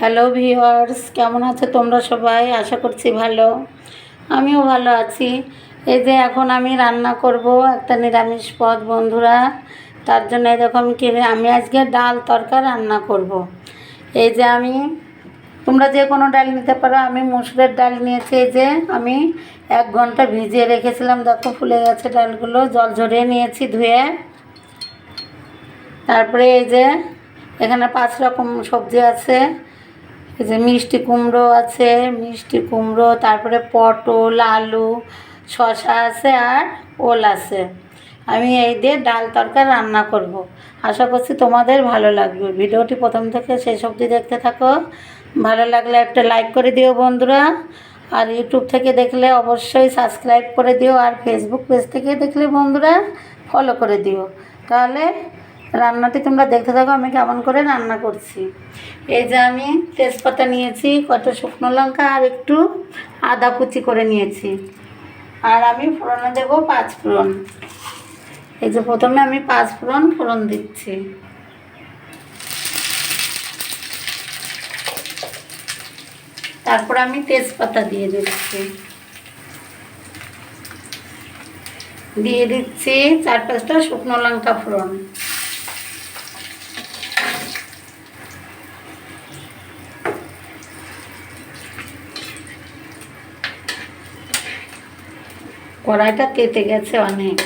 Hello viewers কেমন আছো তোমরা সবাই? আশা করছি ভালো। আমিও ভালো আছি। এই যে এখন আমি রান্না করব একটা নিরামিষ পদ, বন্ধুরা। তার জন্য দেখো আমি কিনে আমি আজকে ডাল তরকা রান্না করব। এই যে আমি তোমরা যে কোনো ডাল নিতে পারো। আমি মুসুরের ডাল নিয়েছি। এই যে আমি এক ঘণ্টা ভিজিয়ে রেখেছিলাম। দেখো ফুলে গেছে ডালগুলো। জল ঝরিয়ে নিয়েছি ধুয়ে। তারপরে এই যে এখানে পাঁচ রকম সবজি আছে। এই যে মিষ্টি কুমড়ো আছে, মিষ্টি কুমড়ো, তারপরে পটল, আলু শশা আছে আর ওল আছে। আমি এই দিয়ে ডাল তরকা রান্না করব। আশা করছি তোমাদের ভালো লাগবে। ভিডিওটি প্রথম থেকে সেই সবজি দেখতে থাকো। ভালো লাগলে একটা লাইক করে দিও বন্ধুরা। আর ইউটিউব থেকে দেখলে অবশ্যই সাবস্ক্রাইব করে দিও। আর ফেসবুক পেজ থেকে দেখলে বন্ধুরা ফলো করে দিও। তাহলে রান্নাটি তোমরা দেখতে থাকো, আমি কেমন করে রান্না করছি। এই যে আমি তেজপাতা নিয়েছি, কত শুকনো লঙ্কা আর একটু আদা কুচি করে নিয়েছি। আর আমি ফোড়নে দেবো পাঁচ ফোড়ন। এই যে প্রথমে আমি পাঁচ ফোড়ন ফোড়ন দিচ্ছি। তারপর আমি তেজপাতা দিয়ে দিচ্ছি। দিয়ে দিচ্ছি চার পাঁচটা শুকনো লঙ্কা ফোড়ন। কড়াইটা তেতে গেছে অনেক।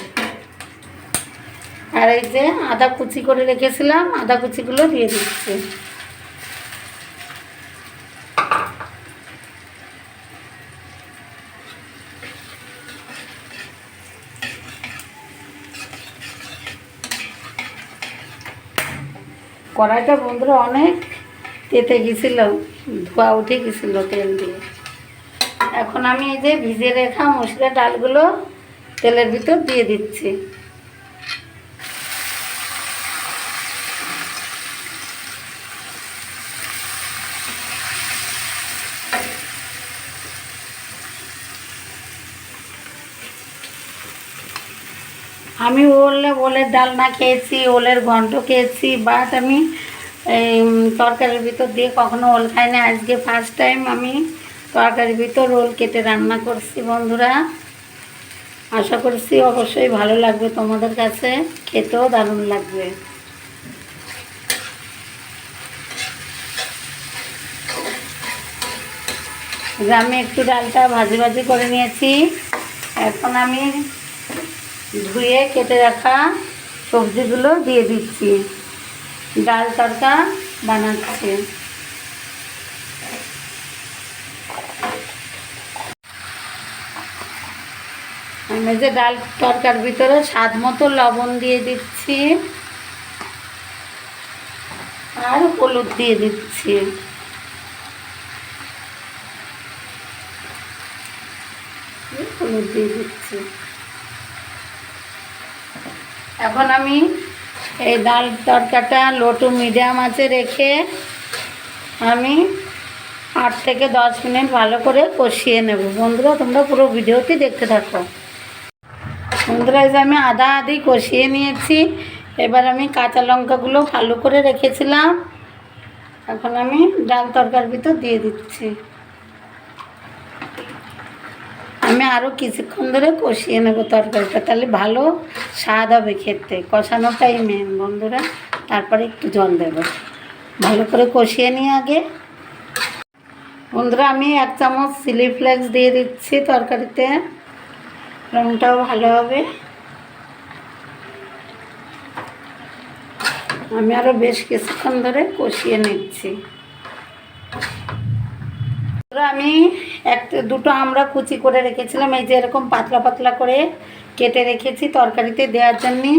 আর এই যে আদা কুচি করে রেখেছিলাম, আদা কুচিগুলো দিয়ে দিচ্ছি। কড়াইটা বন্ধুরা অনেক তেতে গেছিল, ধোয়া উঠে গেছিল তেল দিয়ে। এখন আমি এই যে ভিজে রেখা মশলা ডালগুলো তেলের ভিতর দিয়ে দিচ্ছি। আমি ওলে ওলের ডালনা খেয়েছি, ওলের ঘন্ট খেয়েছি বাট আমি তরকারির ভিতর দিয়ে কখনো ওল খাই না আজকে ফার্স্ট টাইম আমি তরকারির ভিতর রোল কেটে রান্না করছি বন্ধুরা। আশা করছি অবশ্যই ভালো লাগবে তোমাদের কাছে। খেতেও দারুণ লাগবে। আমি একটু ডালটা ভাজি ভাজি করে নিয়েছি। এখন আমি ধুয়ে কেটে রাখা সবজিগুলো দিয়ে দিচ্ছি। ডাল তরকা বানাচ্ছি। যে ডাল তরকার ভিতরে স্বাদ মতো লবণ দিয়ে দিচ্ছি। আর হলুদ দিয়ে দিচ্ছি। হলুদ দিয়ে দিচ্ছি। এখন আমি এই ডাল তরকাটা লোটু মিডিয়াম আছে রেখে আমি আট থেকে দশ মিনিট ভালো করে কষিয়ে নেব। বন্ধুরা, তোমরা পুরো ভিডিওটি দেখতে থাকো। বন্ধুরা যে আমি আদা আদি কষিয়ে নিয়েছি, এবার আমি কাঁচা লঙ্কাগুলো ভালো করে রেখেছিলাম। এখন আমি ডাল তরকার ভিতর দিয়ে দিচ্ছি। আমি আরও কিছুক্ষণ ধরে কষিয়ে নেব তরকারিটা, তাহলে ভালো স্বাদ হবে খেতে। কষানোটাই মেন বন্ধুরা। তারপরে একটু জল দেবো। ভালো করে কষিয়ে নিয়ে আগে। বন্ধুরা, আমি এক চামচ চিলি ফ্লেক্স দিয়ে দিচ্ছি তরকারিতে। রঙটাও ভালো হবে। আমি আরও বেশ কিছুক্ষণ ধরে কষিয়ে নিচ্ছি। আমি একটা দুটো আমরা কুচি করে রেখেছিলাম, এই যে এরকম পাতলা পাতলা করে কেটে রেখেছি তরকারিতে দেওয়ার জন্যে,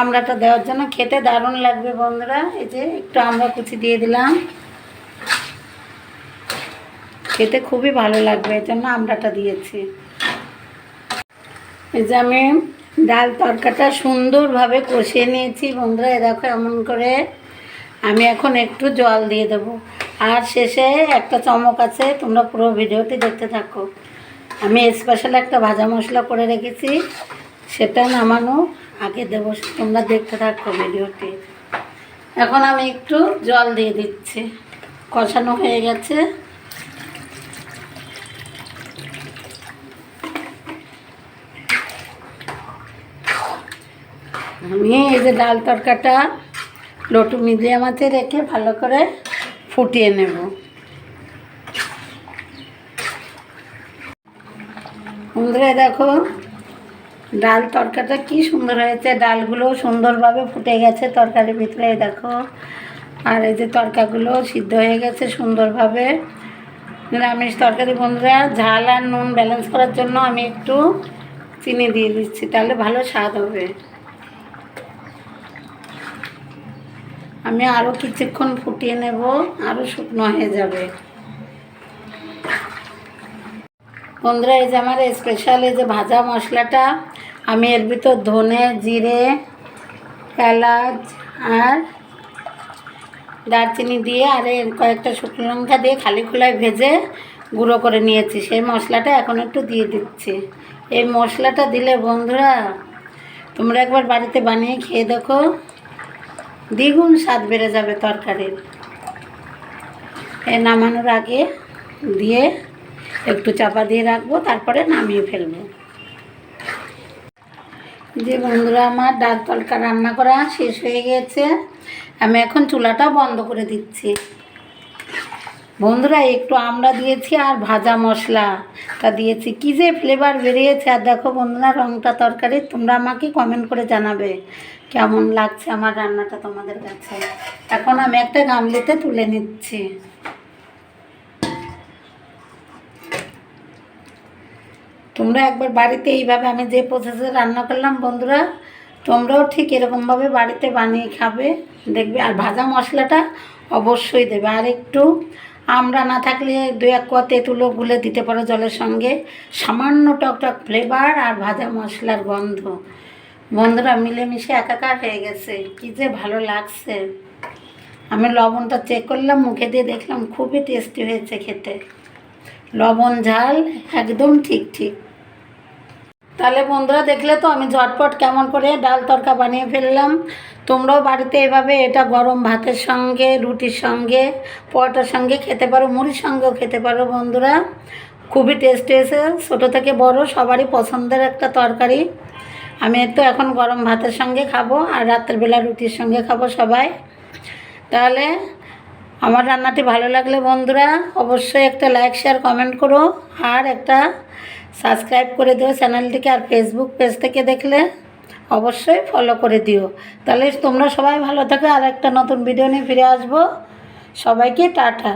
আমড়াটা দেওয়ার জন্য। খেতে দারুণ লাগবে বন্ধুরা, এই যে একটু আমরা কুচি দিয়ে দিলাম। খেতে খুবই ভালো লাগবে, এই জন্য আমড়াটা দিয়েছি। যে আমি ডাল তরকাটা সুন্দরভাবে কষিয়ে নিয়েছি। বন্ধুরা এ দেখো এমন করে আমি এখন একটু জল দিয়ে দেবো। আর শেষে একটা চমক আছে, তোমরা পুরো ভিডিওটি দেখতে থাকো। আমি স্পেশাল একটা ভাজা মশলা করে রেখেছি, সেটা নামানো আগে দেবো, তোমরা দেখতে থাকো ভিডিওটি। এখন আমি একটু জল দিয়ে দিচ্ছি। কষানো হয়ে গেছে। আমি এই যে ডাল তরকাটা লটু মিডিয়াম আছে রেখে ভালো করে ফুটিয়ে নেব। বন্ধুরা, দেখো, ডাল তরকাটা কি সুন্দর হয়েছে। ডালগুলো সুন্দরভাবে ফুটে গেছে তরকারির ভিতরে দেখো। আর এই যে তরকাগুলো সিদ্ধ হয়ে গেছে সুন্দরভাবে। নিরামিষ তরকারি, বন্ধুরা, ঝাল আর নুন ব্যালেন্স করার জন্য আমি একটু চিনি দিয়ে দিচ্ছি, তাহলে ভালো স্বাদ হবে। আমি আরও কিছুক্ষণ ফুটিয়ে নেব আরও শুকনো হয়ে যাবে। বন্ধুরা, এই যে আমার স্পেশাল এই যে ভাজা মশলাটা, আমি এর ভিতর ধনে, জিরে, এলাচ আর দারচিনি দিয়ে আর কয়েকটা শুকনো লঙ্কা দিয়ে খালি খোলায় ভেজে গুঁড়ো করে নিয়েছি। সেই মশলাটা এখন একটু দিয়ে দিচ্ছি। এই মশলাটা দিলে বন্ধুরা, তোমরা একবার বাড়িতে বানিয়ে খেয়ে দেখো। দ্বিগুণ স্বাদ বেড়ে যাবে তরকারির। এ নামানোর আগে দিয়ে একটু চাপা দিয়ে রাখব, তারপরে নামিয়ে ফেলব। যে বন্ধুরা, আমার ডাল তলকা রান্না করা শেষ হয়ে গেছে। আমি এখন চুলাটা বন্ধ করে দিচ্ছি। বন্ধুরা, একটু আমরা দিয়েছি আর ভাজা মশলাটা দিয়েছি। কী যে ফ্লেভার বেরিয়েছে, আর দেখো বন্ধুরা, রংটা তরকারি তোমরা আমাকে কমেন্ট করে জানাবে। কেমন লাগছে আমার রান্নাটা তোমাদের কাছে? এখন আমি একটা গামলিতে তুলে নিচ্ছি। তোমরা একবার বাড়িতে এইভাবে আমি যে প্রসেসে রান্না করলাম, বন্ধুরা, তোমরাও ঠিক এরকমভাবে বাড়িতে বানিয়ে খাবে, দেখবে। আর ভাজা মশলাটা অবশ্যই দেবে। আর একটু আমরা না থাকলে দু এক কোয়া তেঁতুলো গুলে দিতে পারো জলের সঙ্গে। সামান্য টকটক ফ্লেভার আর ভাজা মশলার গন্ধ। বন্ধুরা মিলেমিশে একাকার হয়ে গেছে। কী যে ভালো লাগছে। আমি লবণটা চেক করলাম, মুখে দিয়ে দেখলাম খুবই টেস্টি হয়েছে খেতে। লবণ, ঝাল একদম ঠিক ঠিক। তাহলে বন্ধুরা দেখলে তো আমি ঝটপট কেমন করে ডাল তরকা বানিয়ে ফেললাম। তোমরাও বাড়িতে এভাবে এটা গরম ভাতের সঙ্গে, রুটির সঙ্গে, পরোটার সঙ্গে খেতে পারো, মুড়ির সঙ্গেও খেতে পারো বন্ধুরা। খুবই টেস্টি হয়েছে। ছোটো থেকে বড়, সবারই পছন্দের একটা তরকারি। আমি তো এখন গরম ভাতের সঙ্গে খাব আর রাত্রেবেলা রুটির সঙ্গে খাব সবাই। তাহলে আমার রান্নাটি ভালো লাগলে বন্ধুরা অবশ্যই একটা লাইক শেয়ার কমেন্ট করো আর একটা সাবস্ক্রাইব করে দিও চ্যানেলটিকে আর ফেসবুক পেজ থেকে দেখলে অবশ্যই ফলো করে দিও। তাহলে তোমরা সবাই ভালো থাকো আর একটা নতুন ভিডিও নিয়ে ফিরে আসব। সবাইকে টাটা।